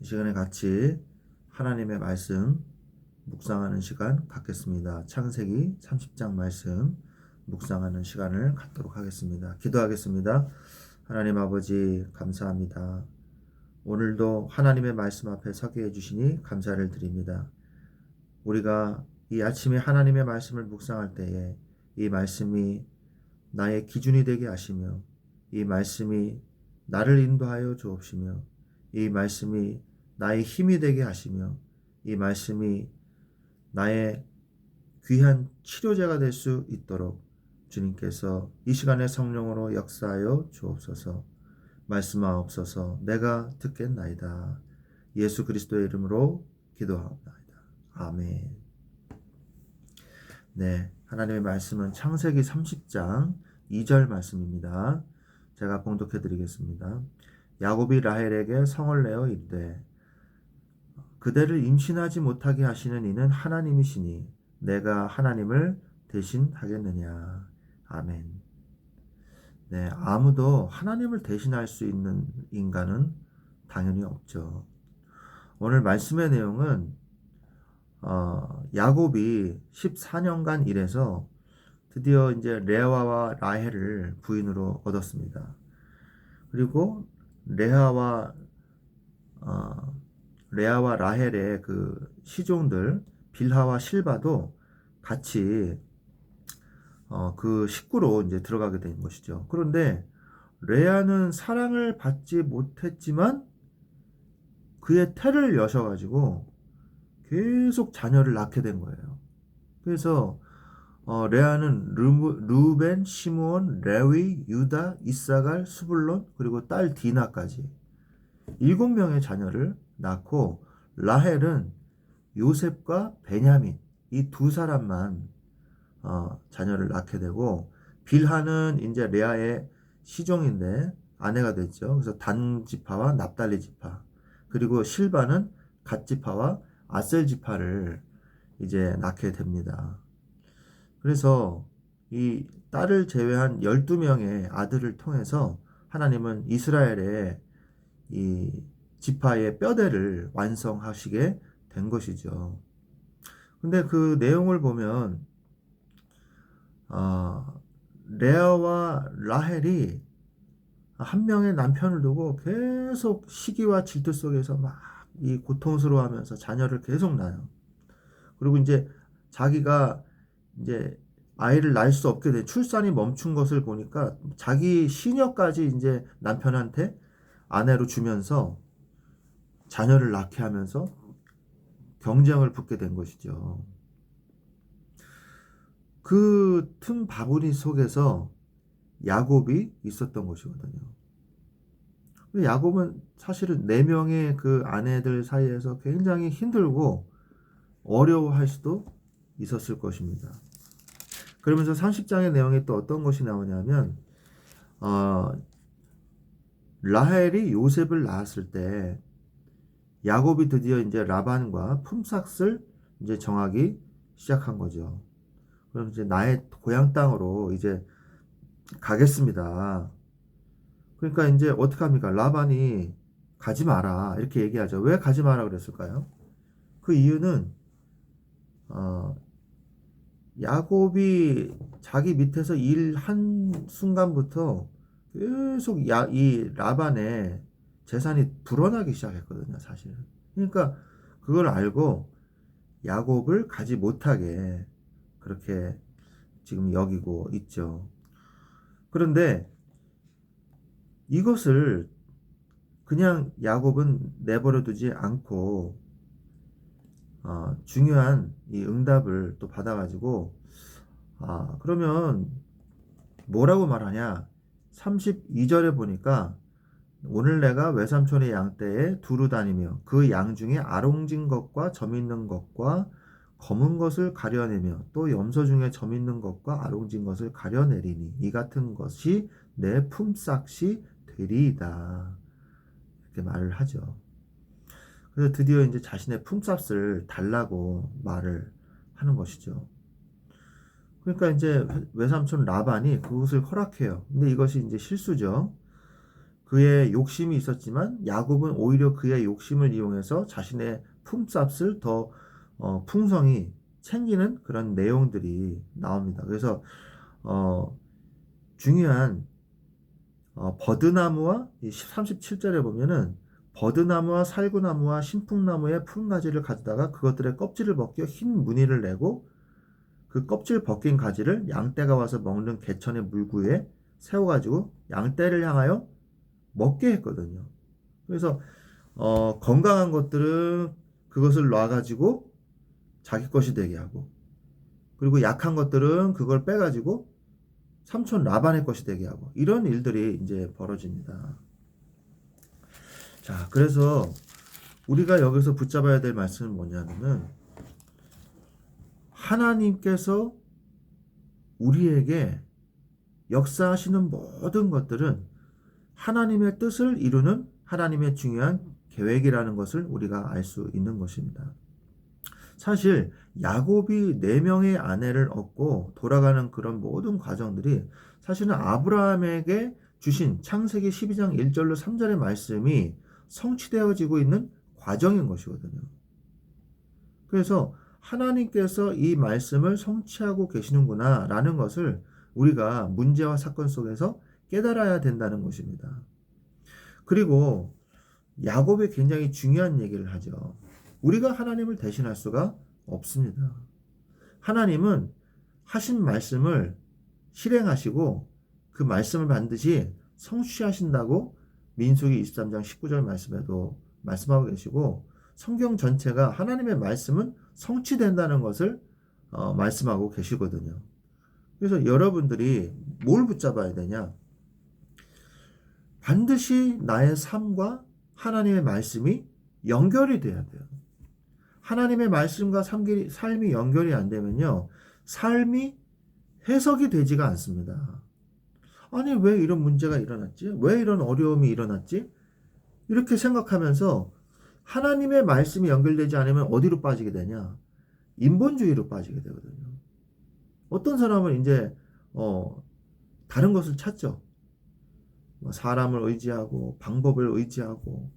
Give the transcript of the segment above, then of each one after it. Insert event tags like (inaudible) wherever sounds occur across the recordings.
이 시간에 같이 하나님의 말씀 묵상하는 시간 갖겠습니다. 창세기 30장 말씀 묵상하는 시간을 갖도록 하겠습니다. 기도하겠습니다. 하나님 아버지 감사합니다. 오늘도 하나님의 말씀 앞에 서게 해주시니 감사를 드립니다. 우리가 이 아침에 하나님의 말씀을 묵상할 때에 이 말씀이 나의 기준이 되게 하시며 이 말씀이 나를 인도하여 주옵시며 이 말씀이 나의 힘이 되게 하시며 이 말씀이 나의 귀한 치료제가 될 수 있도록 주님께서 이 시간에 성령으로 역사하여 주옵소서. 말씀하옵소서. 내가 듣겠나이다. 예수 그리스도의 이름으로 기도하옵나이다. 아멘. 네 하나님의 말씀은 창세기 30장 2절 말씀입니다. 제가 봉독해 드리겠습니다. 야곱이 라헬에게 성을 내어 이르되 그대를 임신하지 못하게 하시는 이는 하나님이시니 내가 하나님을 대신하겠느냐. 아멘. 네, 아무도 하나님을 대신할 수 있는 인간은 당연히 없죠. 오늘 말씀의 내용은 어, 야곱이 14년간 일해서 드디어 이제 레아와 라헬을 부인으로 얻었습니다. 그리고 레아와 어, 레아와 라헬의 그 시종들 빌하와 실바도 같이 어, 그 식구로 이제 들어가게 된 것이죠. 그런데 레아는 사랑을 받지 못했지만 그의 태를 여셔가지고 계속 자녀를 낳게 된 거예요. 그래서 어, 레아는 르, 루벤, 시므온, 레위, 유다, 이사갈, 수불론 그리고 딸 디나까지 일곱 명의 자녀를 낳고 라헬은 요셉과 베냐민 이 두 사람만 어, 자녀를 낳게 되고 빌하는 이제 레아의 시종인데 아내가 됐죠. 그래서 단 지파와 납달리 지파 그리고 실바는 갓 지파와 아셀 지파를 이제 낳게 됩니다. 그래서 이 딸을 제외한 12명의 아들을 통해서 하나님은 이스라엘의 이 지파의 뼈대를 완성하시게 된 것이죠. 근데 그 내용을 보면 어, 레아와 라헬이 한 명의 남편을 두고 계속 시기와 질투 속에서 막 이 고통스러워하면서 자녀를 계속 낳아요. 그리고 이제 자기가 이제 아이를 낳을 수 없게 돼 출산이 멈춘 것을 보니까 자기 시녀까지 이제 남편한테 아내로 주면서 자녀를 낳게 하면서 경쟁을 붙게 된 것이죠. 그 틈 바구니 속에서 야곱이 있었던 것이거든요. 야곱은 사실은 네 명의 그 아내들 사이에서 굉장히 힘들고 어려워할 수도 있었을 것입니다. 그러면서 30장의 내용에 또 어떤 것이 나오냐면 어, 라헬이 요셉을 낳았을 때 야곱이 드디어 이제 라반과 품삯을 이제 정하기 시작한 거죠. 그럼 이제 나의 고향 땅으로 이제 가겠습니다. 그러니까 이제 어떻게 합니까? 라반이 가지 마라 이렇게 얘기하죠. 왜 가지 마라 그랬을까요? 그 이유는 어, 야곱이 자기 밑에서 일한 순간부터 계속 야, 이 라반의 재산이 불어나기 시작했거든요, 사실은. 그러니까 그걸 알고 야곱을 가지 못하게 그렇게 지금 여기고 있죠. 그런데 이것을 그냥 야곱은 내버려 두지 않고 어, 중요한 이 응답을 또 받아가지고 아 그러면 뭐라고 말하냐 32절에 보니까 오늘 내가 외삼촌의 양떼에 두루 다니며 그 양 중에 아롱진 것과 점 있는 것과 검은 것을 가려내며 또 염소 중에 점 있는 것과 아롱진 것을 가려내리니 이 같은 것이 내 품삯이 되리이다. 이렇게 말을 하죠. 그래서 드디어 이제 자신의 품삯을 달라고 말을 하는 것이죠. 그러니까 이제 외삼촌 라반이 그것을 허락해요. 근데 이것이 이제 실수죠. 그의 욕심이 있었지만 야곱은 오히려 그의 욕심을 이용해서 자신의 품삯을 더 어, 풍성히 챙기는 그런 내용들이 나옵니다. 그래서 어, 중요한 어, 버드나무와 이 37절에 보면은 버드나무와 살구나무와 신풍나무의 푼가지를 가져다가 그것들의 껍질을 벗겨 흰 무늬를 내고 그 껍질 벗긴 가지를 양떼가 와서 먹는 개천의 물구에 세워가지고 양떼를 향하여 먹게 했거든요. 그래서 어, 건강한 것들은 그것을 놔가지고 자기 것이 되게 하고 그리고 약한 것들은 그걸 빼가지고 삼촌 라반의 것이 되게 하고 이런 일들이 이제 벌어집니다. 자, 그래서 우리가 여기서 붙잡아야 될 말씀은 뭐냐면은 하나님께서 우리에게 역사하시는 모든 것들은 하나님의 뜻을 이루는 하나님의 중요한 계획이라는 것을 우리가 알 수 있는 것입니다. 사실 야곱이 네 명의 아내를 얻고 돌아가는 그런 모든 과정들이 사실은 아브라함에게 주신 창세기 12장 1절로 3절의 말씀이 성취되어지고 있는 과정인 것이거든요. 그래서 하나님께서 이 말씀을 성취하고 계시는구나 라는 것을 우리가 문제와 사건 속에서 깨달아야 된다는 것입니다. 그리고 야곱이 굉장히 중요한 얘기를 하죠. 우리가 하나님을 대신할 수가 없습니다. 하나님은 하신 말씀을 실행하시고 그 말씀을 반드시 성취하신다고 민수기 23장 19절 말씀에도 말씀하고 계시고 성경 전체가 하나님의 말씀은 성취된다는 것을 어, 말씀하고 계시거든요. 그래서 여러분들이 뭘 붙잡아야 되냐? 반드시 나의 삶과 하나님의 말씀이 연결이 돼야 돼요. 하나님의 말씀과 삶이 연결이 안 되면요. 삶이 해석이 되지가 않습니다. 아니, 왜 이런 문제가 일어났지? 왜 이런 어려움이 일어났지? 이렇게 생각하면서 하나님의 말씀이 연결되지 않으면 어디로 빠지게 되냐? 인본주의로 빠지게 되거든요. 어떤 사람은 이제, 어, 다른 것을 찾죠. 뭐 사람을 의지하고, 방법을 의지하고,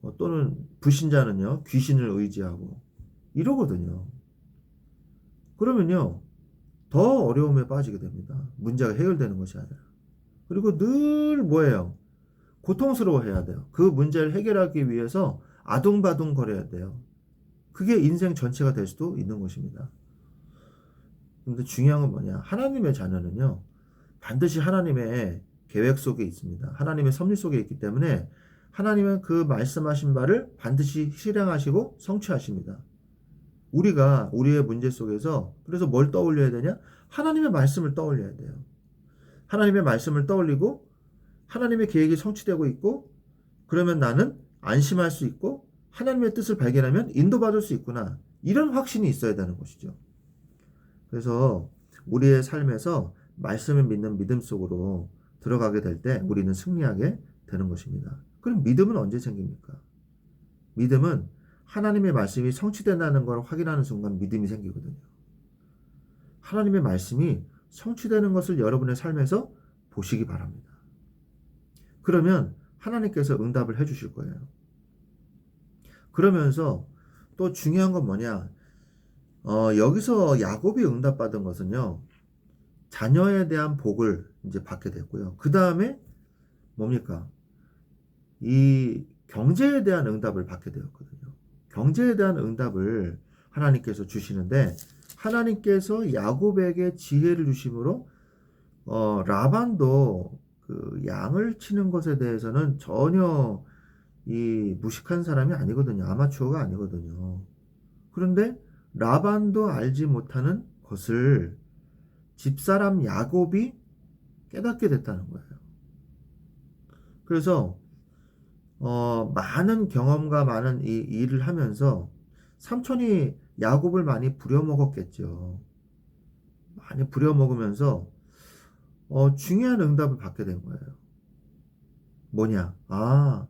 뭐 또는 불신자는요, 귀신을 의지하고, 이러거든요. 그러면요, 더 어려움에 빠지게 됩니다. 문제가 해결되는 것이 아니라. 그리고 늘 뭐예요? 고통스러워 해야 돼요. 그 문제를 해결하기 위해서 아둥바둥 거려야 돼요. 그게 인생 전체가 될 수도 있는 것입니다. 근데 중요한 건 뭐냐? 하나님의 자녀는요, 반드시 하나님의 계획 속에 있습니다. 하나님의 섭리 속에 있기 때문에 하나님은 그 말씀하신 바를 반드시 실행하시고 성취하십니다. 우리가 우리의 문제 속에서 그래서 뭘 떠올려야 되냐? 하나님의 말씀을 떠올려야 돼요. 하나님의 말씀을 떠올리고 하나님의 계획이 성취되고 있고 그러면 나는 안심할 수 있고 하나님의 뜻을 발견하면 인도받을 수 있구나. 이런 확신이 있어야 되는 것이죠. 그래서 우리의 삶에서 말씀을 믿는 믿음 속으로 들어가게 될 때 우리는 승리하게 되는 것입니다. 그럼 믿음은 언제 생깁니까? 믿음은 하나님의 말씀이 성취된다는 걸 확인하는 순간 믿음이 생기거든요. 하나님의 말씀이 성취되는 것을 여러분의 삶에서 보시기 바랍니다. 그러면 하나님께서 응답을 해 주실 거예요. 그러면서 또 중요한 건 뭐냐? 어, 여기서 야곱이 응답받은 것은요, 자녀에 대한 복을 이제 받게 됐고요. 그 다음에 뭡니까? 이 경제에 대한 응답을 받게 되었거든요. 경제에 대한 응답을 하나님께서 주시는데 하나님께서 야곱에게 지혜를 주심으로 어, 라반도 그 양을 치는 것에 대해서는 전혀 이 무식한 사람이 아니거든요. 아마추어가 아니거든요. 그런데 라반도 알지 못하는 것을 집사람 야곱이 깨닫게 됐다는 거예요. 그래서 어, 많은 경험과 많은 이 일을 하면서 삼촌이 야곱을 많이 부려먹었겠죠. 많이 부려먹으면서 어, 중요한 응답을 받게 된 거예요. 뭐냐? 아,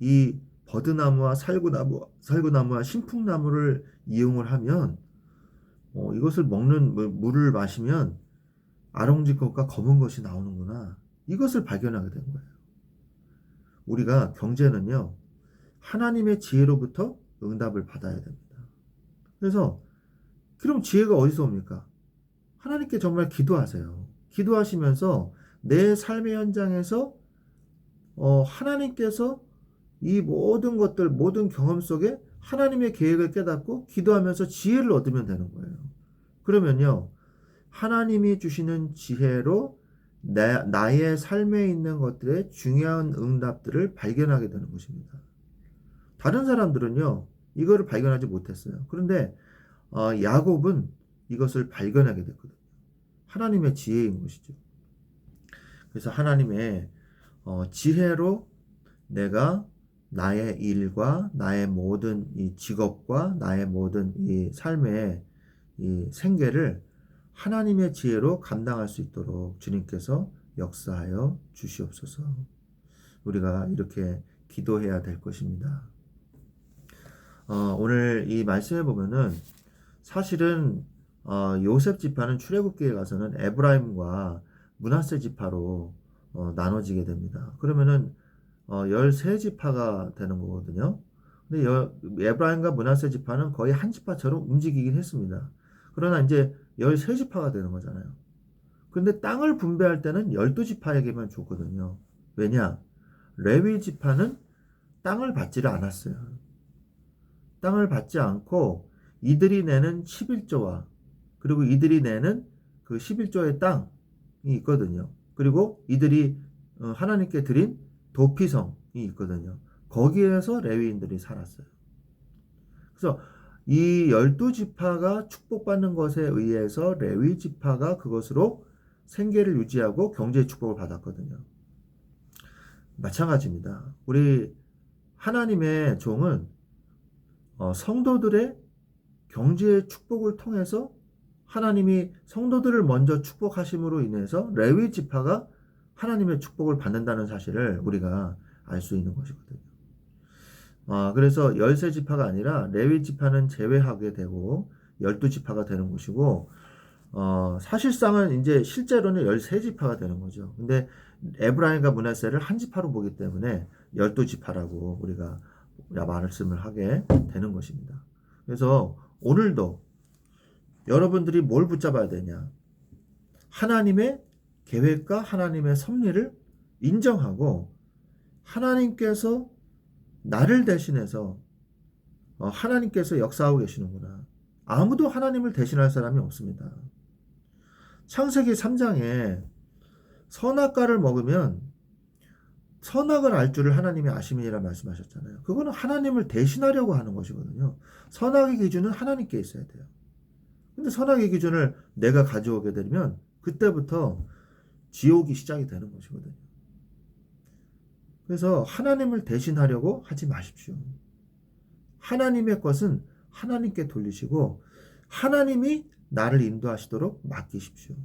이 버드나무와 살구나무, 살구나무와 신풍나무를 이용을 하면 어, 이것을 먹는 물을 마시면 아롱지 것과 검은 것이 나오는구나. 이것을 발견하게 된 거예요. 우리가 경제는요, 하나님의 지혜로부터 응답을 받아야 됩니다. 그래서, 그럼 지혜가 어디서 옵니까? 하나님께 정말 기도하세요. 기도하시면서 내 삶의 현장에서 어, 하나님께서 이 모든 것들, 모든 경험 속에 하나님의 계획을 깨닫고 기도하면서 지혜를 얻으면 되는 거예요. 그러면요, 하나님이 주시는 지혜로 나, 나의 삶에 있는 것들의 중요한 응답들을 발견하게 되는 것입니다. 다른 사람들은요, 이거를 발견하지 못했어요. 그런데 어, 야곱은 이것을 발견하게 됐거든요. 하나님의 지혜인 것이죠. 그래서 하나님의 어, 지혜로 내가 나의 일과 나의 모든 이 직업과 나의 모든 이 삶의 이 생계를 하나님의 지혜로 감당할 수 있도록 주님께서 역사하여 주시옵소서. 우리가 이렇게 기도해야 될 것입니다. 어, 오늘 이 말씀에 보면은 사실은 어, 요셉 지파는 출애굽기에 가서는 에브라임과 문하세 지파로 어, 나눠지게 됩니다. 그러면은 어, 13지파가 되는 거거든요. 근데 여, 에브라임과 문하세 지파는 거의 한 지파처럼 움직이긴 했습니다. 그러나 이제 13지파가 되는 거잖아요. 근데 땅을 분배할 때는 12지파에게만 줬거든요. 왜냐? 레위 지파는 땅을 받지를 않았어요. 땅을 받지 않고 이들이 내는 11조와 그리고 이들이 내는 그 11조의 땅이 있거든요. 그리고 이들이 어, 하나님께 드린 도피성이 있거든요. 거기에서 레위인들이 살았어요. 그래서 이 열두 지파가 축복받는 것에 의해서 레위 지파가 그것으로 생계를 유지하고 경제 축복을 받았거든요. 마찬가지입니다. 우리 하나님의 종은 어, 성도들의 경제의 축복을 통해서 하나님이 성도들을 먼저 축복하심으로 인해서 레위 지파가 하나님의 축복을 받는다는 사실을 우리가 알 수 있는 것이거든요. 어, 그래서 열세 지파가 아니라 레위 지파는 제외하게 되고 열두 지파가 되는 것이고 어, 사실상은 이제 실제로는 열세 지파가 되는 거죠. 근데 에브라임과 문하세를 한 지파로 보기 때문에 열두 지파라고 우리가 말씀을 하게 되는 것입니다. 그래서 오늘도 여러분들이 뭘 붙잡아야 되냐? 하나님의 계획과 하나님의 섭리를 인정하고 하나님께서 나를 대신해서 어, 하나님께서 역사하고 계시는구나. 아무도 하나님을 대신할 사람이 없습니다. 창세기 3장에 선악과를 먹으면 선악을 알 줄을 하나님이 아심이라 말씀하셨잖아요. 그거는 하나님을 대신하려고 하는 것이거든요. 선악의 기준은 하나님께 있어야 돼요. 근데 선악의 기준을 내가 가져오게 되면 그때부터 지옥이 시작이 되는 것이거든요. 그래서 하나님을 대신하려고 하지 마십시오. 하나님의 것은 하나님께 돌리시고 하나님이 나를 인도하시도록 맡기십시오.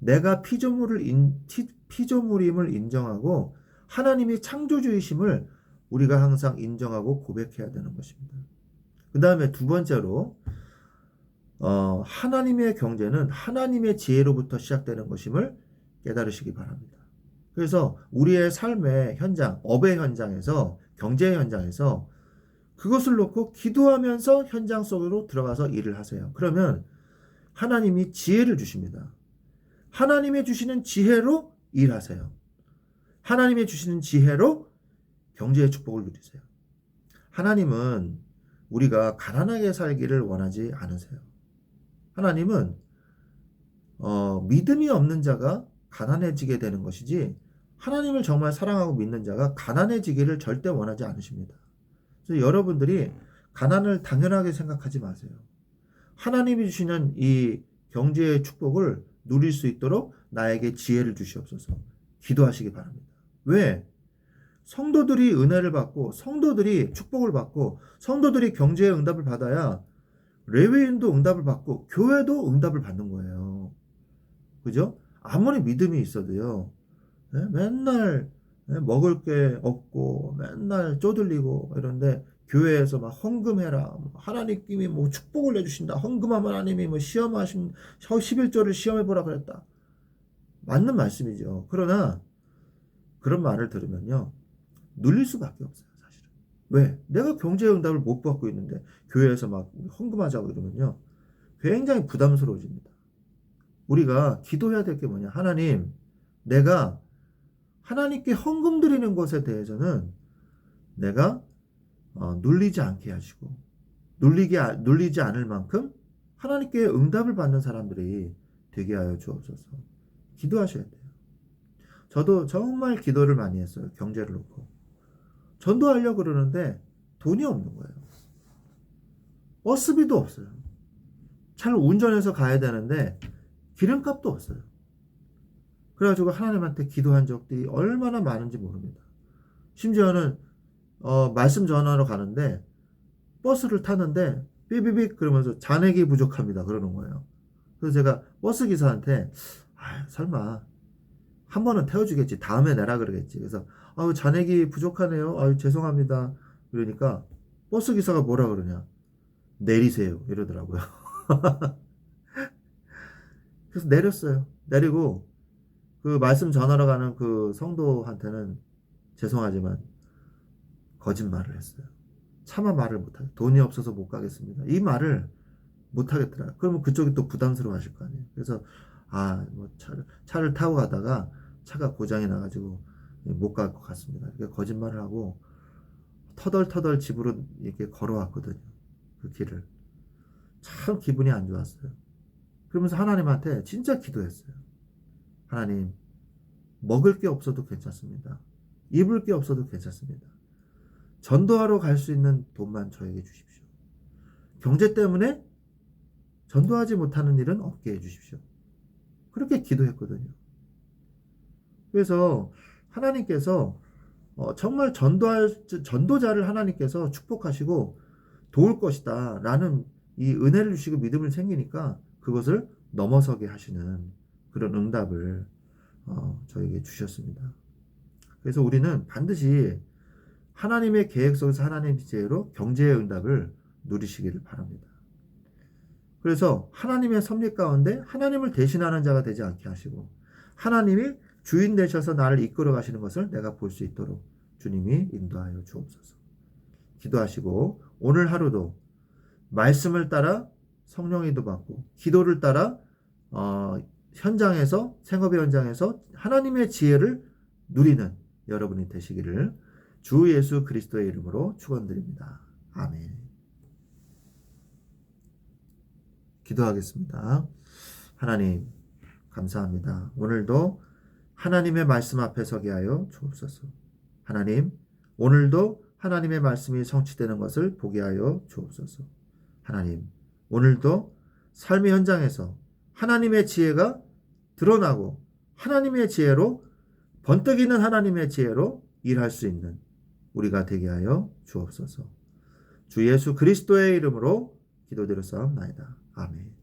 내가 피조물을 인, 피조물임을 인정하고 하나님이 창조주이심을 우리가 항상 인정하고 고백해야 되는 것입니다. 그 다음에 두 번째로 어, 하나님의 경제는 하나님의 지혜로부터 시작되는 것임을 깨달으시기 바랍니다. 그래서 우리의 삶의 현장, 업의 현장에서, 경제의 현장에서 그것을 놓고 기도하면서 현장 속으로 들어가서 일을 하세요. 그러면 하나님이 지혜를 주십니다. 하나님의 주시는 지혜로 일하세요. 하나님의 주시는 지혜로 경제의 축복을 누리세요. 하나님은 우리가 가난하게 살기를 원하지 않으세요. 하나님은 어, 믿음이 없는 자가 가난해지게 되는 것이지 하나님을 정말 사랑하고 믿는 자가 가난해지기를 절대 원하지 않으십니다. 그래서 여러분들이 가난을 당연하게 생각하지 마세요. 하나님이 주시는 이 경제의 축복을 누릴 수 있도록 나에게 지혜를 주시옵소서. 기도하시기 바랍니다. 왜? 성도들이 은혜를 받고 성도들이 축복을 받고 성도들이 경제의 응답을 받아야 레위인도 응답을 받고 교회도 응답을 받는 거예요. 그죠? 아무리 믿음이 있어도요. 네? 맨날 네? 먹을 게 없고 맨날 쪼들리고 이런데 교회에서 막 헌금해라. 하나님님이 뭐 축복을 내주신다. 헌금하면 하나님이 뭐 시험하신 11조를 시험해보라 그랬다. 맞는 말씀이죠. 그러나 그런 말을 들으면요. 눌릴 수밖에 없어요, 사실은. 왜? 내가 경제 응답을 못 받고 있는데 교회에서 막 헌금하자고 이러면요. 굉장히 부담스러워집니다. 우리가 기도해야 될 게 뭐냐? 하나님, 내가 하나님께 헌금 드리는 것에 대해서는 내가 어, 눌리지 않게 하시고 눌리게 아- 눌리지 않을 만큼 하나님께 응답을 받는 사람들이 되게 하여 주옵소서. 기도하셔야 돼요. 저도 정말 기도를 많이 했어요. 경제를 놓고. 전도하려고 그러는데 돈이 없는 거예요. 버스비도 없어요. 차를 운전해서 가야 되는데 기름값도 없어요. 그래가지고 하나님한테 기도한 적들이 얼마나 많은지 모릅니다. 심지어는 어, 말씀 전하러 가는데 버스를 타는데 삐비빅 그러면서 잔액이 부족합니다. 그러는 거예요. 그래서 제가 버스 기사한테 아, 설마 한 번은 태워주겠지. 다음에 내라 그러겠지. 그래서 아유 잔액이 부족하네요. 아유 죄송합니다. 그러니까 버스 기사가 뭐라 그러냐. 내리세요. 이러더라고요. (laughs) 그래서 내렸어요. 내리고 그 말씀 전하러 가는 그 성도한테는 죄송하지만 거짓말을 했어요. 차마 말을 못하게 돈이 없어서 못 가겠습니다. 이 말을 못 하겠더라. 그러면 그쪽이 또 부담스러워 하실 거 아니에요. 그래서 아, 뭐 차를, 차를 타고 가다가 차가 고장이 나가지고 못 갈 것 같습니다. 이렇게 거짓말을 하고 터덜터덜 집으로 이렇게 걸어왔거든요. 그 길을. 참 기분이 안 좋았어요. 그러면서 하나님한테 진짜 기도했어요. 하나님, 먹을 게 없어도 괜찮습니다. 입을 게 없어도 괜찮습니다. 전도하러 갈 수 있는 돈만 저에게 주십시오. 경제 때문에 전도하지 못하는 일은 없게 해주십시오. 그렇게 기도했거든요. 그래서 하나님께서 어, 정말 전도할 전도자를 하나님께서 축복하시고 도울 것이다 라는 이 은혜를 주시고 믿음을 생기니까 그것을 넘어서게 하시는 그런 응답을 어, 저에게 주셨습니다. 그래서 우리는 반드시 하나님의 계획 속에서 하나님의 지혜로 경제의 응답을 누리시기를 바랍니다. 그래서 하나님의 섭리 가운데 하나님을 대신하는 자가 되지 않게 하시고 하나님이 주인 되셔서 나를 이끌어 가시는 것을 내가 볼 수 있도록 주님이 인도하여 주옵소서. 기도하시고 오늘 하루도 말씀을 따라 성령의도 받고 기도를 따라 어, 현장에서 생업의 현장에서 하나님의 지혜를 누리는 여러분이 되시기를 주 예수 그리스도의 이름으로 축원드립니다. 아멘. 기도하겠습니다. 하나님 감사합니다. 오늘도 하나님의 말씀 앞에 서게 하여 주옵소서. 하나님 오늘도 하나님의 말씀이 성취되는 것을 보게 하여 주옵소서. 하나님 오늘도 삶의 현장에서 하나님의 지혜가 드러나고 하나님의 지혜로 번뜩이는 하나님의 지혜로 일할 수 있는 우리가 되게 하여 주옵소서. 주 예수 그리스도의 이름으로 기도드렸사옵나이다. 아멘.